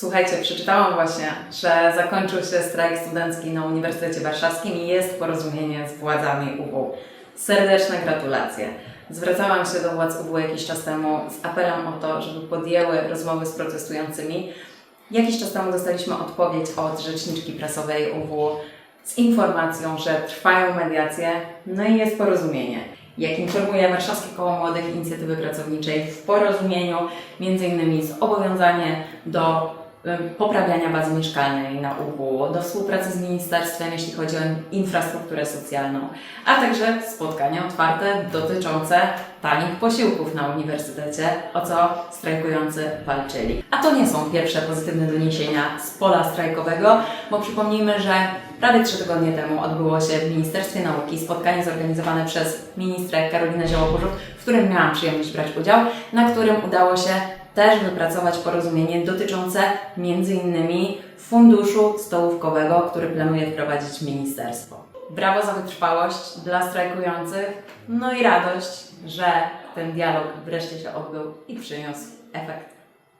Słuchajcie, przeczytałam właśnie, że zakończył się strajk studencki na Uniwersytecie Warszawskim i jest porozumienie z władzami UW. Serdeczne gratulacje. Zwracałam się do władz UW jakiś czas temu z apelem o to, żeby podjęły rozmowy z protestującymi. Jakiś czas temu dostaliśmy odpowiedź od rzeczniczki prasowej UW z informacją, że trwają mediacje, no i jest porozumienie. Jak informuje Warszawskie Koło Młodych Inicjatywy Pracowniczej w porozumieniu m.in. zobowiązanie do poprawiania bazy mieszkalnej na UW, do współpracy z ministerstwem, jeśli chodzi o infrastrukturę socjalną, a także spotkania otwarte dotyczące tanich posiłków na uniwersytecie, o co strajkujący walczyli. A to nie są pierwsze pozytywne doniesienia z pola strajkowego, bo przypomnijmy, że prawie trzy tygodnie temu odbyło się w Ministerstwie Nauki spotkanie zorganizowane przez ministrę Karolinę Ziołoburzów, w którym miałam przyjemność brać udział, na którym udało się też wypracować porozumienie dotyczące m.in. funduszu stołówkowego, który planuje wprowadzić ministerstwo. Brawo za wytrwałość dla strajkujących, no i radość, że ten dialog wreszcie się odbył i przyniósł efekt